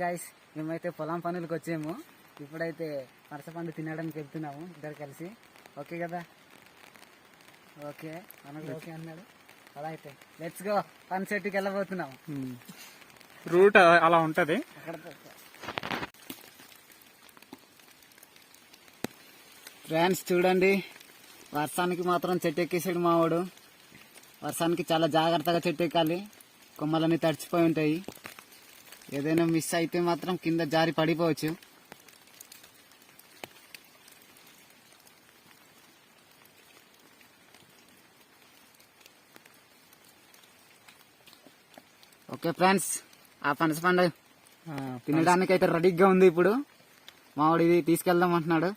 Guys మేమైతే పొలం పనులకు వచ్చాము. ఇప్పుడైతే పనస పండు తినడానికి వెళ్తున్నాము ఇద్దరు కలిసి. ఓకే కదా? ఓకే మనకు ఓకే అన్నాడు. అలా అయితే లెట్స్ గో పని చెట్టుకి వెళ్ళబోతున్నాము. రూట్ అలా ఉంటది. ఫ్రెండ్స్ చూడండి. వర్షానికి మాత్రం చెట్టు ఎక్కేసాడు మావాడు. వర్షానికి చాలా జాగ్రత్తగా చెట్టు ఎక్కాలి కొమ్మలన్నీ తడిచిపోయి ఉంటాయి. ఏదైనా మిస్ అయితే మాత్రం కింద జారి పడిపోవచ్చు. ఓకే ఫ్రెండ్స్ ఆ పనస పండు తినడానికి అయితే రెడీగా ఉంది ఇప్పుడు. మావాడు ఇది తీసుకెళ్దాం అంటున్నాడు.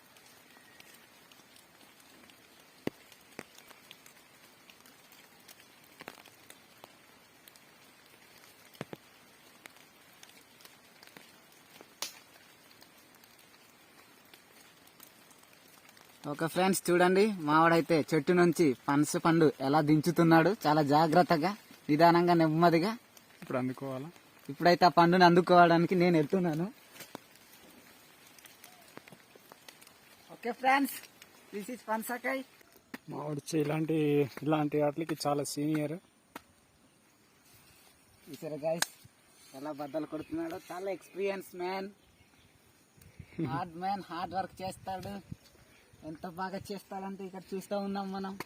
ఓకే ఫ్రెండ్స్ చూడండి మావాడైతే చెట్టు నుంచి పనస పండు ఎలా దించుతున్నాడు. చాలా జాగ్రత్తగా నిదానంగా నెమ్మదిగా. ఇప్పుడు అందుకోవాలా? ఇప్పుడైతే ఆ పండుని అందుకోవడానికి నేను వెళ్తున్నాను. ఓకే ఫ్రెండ్స్ దిస్ ఇస్ పన్సకాయ్. మా వాడు ఇలాంటి ఇలాంటి వాటికి చాలా సీనియర్. చూసారా గైస్ ఎలా బద్దలు కొడుతున్నాడో. చాలా experience man. Hard man hard work చేస్తాడు. ఎంత బాగా చేస్తాడంటే ఇక్కడ చూస్తూ ఉన్నాం మనం.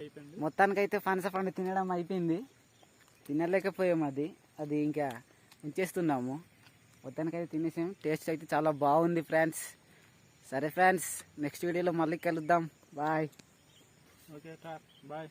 అయిపోయింది. మొత్తానికైతే పనస పండు తినడం అయిపోయింది. తినలేకపోయాం అది. అది ఇంకా ఉంచేస్తున్నాము. మొత్తానికైతే తినేసాం. టేస్ట్ అయితే చాలా బాగుంది ఫ్రెండ్స్. సరే ఫ్రెండ్స్ నెక్స్ట్ వీడియోలో మళ్ళీ కలుద్దాం. బాయ్. Okay bye.